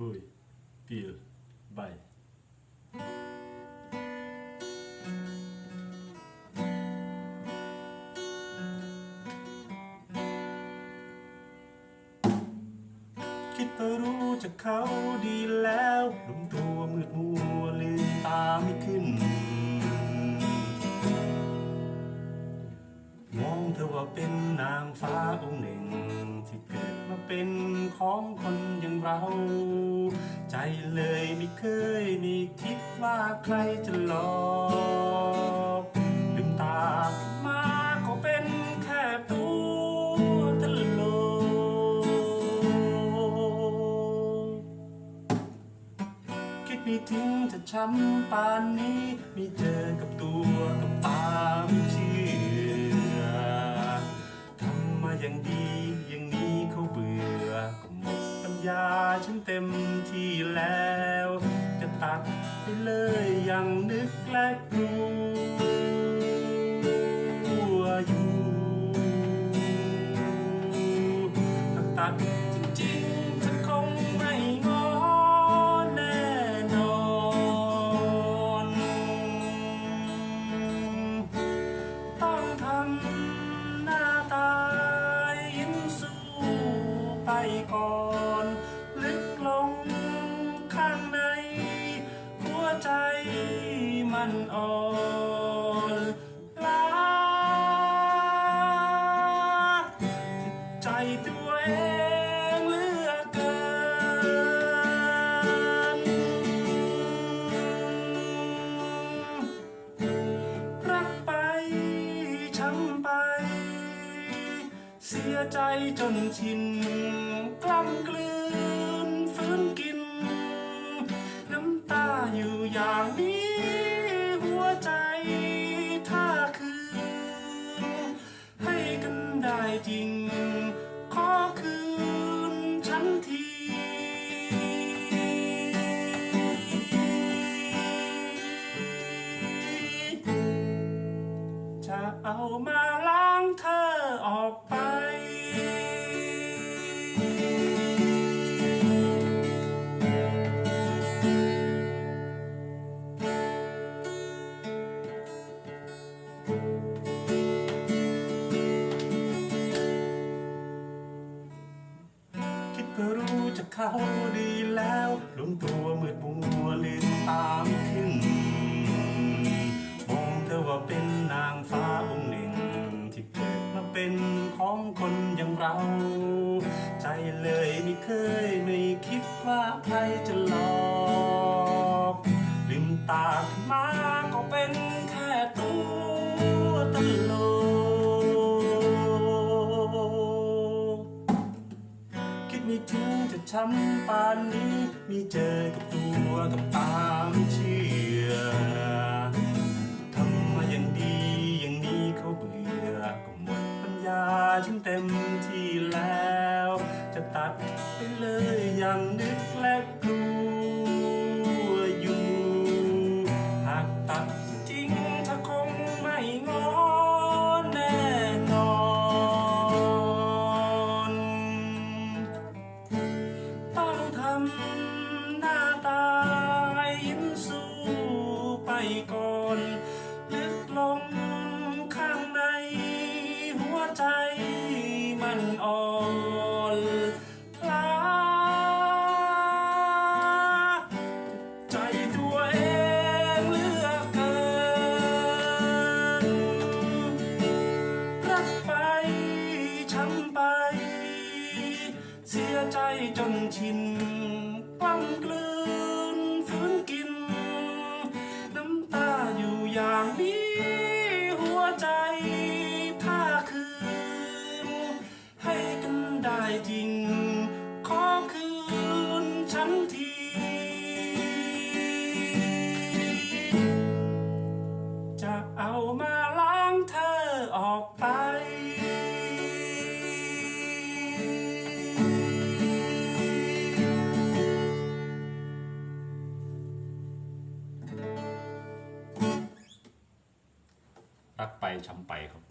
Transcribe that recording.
บุยปีลใบคิดว่รู้จักเขาดีแล้วหลงตัวมืดมัวลืมตาไม่ขึ้น เธอว่าเป็นนางฟ้าองค์หนึ่ง ที่เกิดมาเป็นของคนอย่างเรา ใจเลยไม่เคยมีคิดว่าใครจะหลอกลืมตาขึ้นมาก็เป็นแค่ตัวตลกคิดไม่ถึงจะช้ำปานนี้ ไม่เจอกับตัวกับตาไม่ชื่ ฉันเต็มที่แล้ว จะตัดไปเลยอย่างนึกและกลัวอยู่ถ้าตัด มันอ่อนล้าจิตใจตัวเองเลือกเกิน รักไปช้ำไป เสียใจจนชินกล้ำกลืน จริง เขาดีแล้วหลงตัวมืดมัวลืมตามขึ้นมองเธอว่าเป็นนางฟ้าองค์หนึ่ง ที่เกิดมาเป็นของคนอย่างเรา ใจเลยไม่เคยไม่คิดว่าใครจะหลอก ลืมตาขึ้นมาก็เป็นแค่ตั ช้ำปานนี้มีเจอกับตัวกับตาไม่เชื่อทำมาอย่างดีอย่างนี้เขาเบื่อก็หมดปัญญาฉันเต็มที่แล้ว จะตัดไปเลยอย่างนึกและกำหน้าตายิ้มสู้ไปก่อนลึกลงข้างในหัวใจมันอ่อนล้าใจตัวเองเลือเกินรักไปช้ำไป เสียใจจนชินกล้ำกลืนฝืนกิน น้ำตาอยู่อย่างนี้ หัวใจถ้าคืน ให้กันได้จริง ขอคืนฉันที รักไปช้ำไปครับ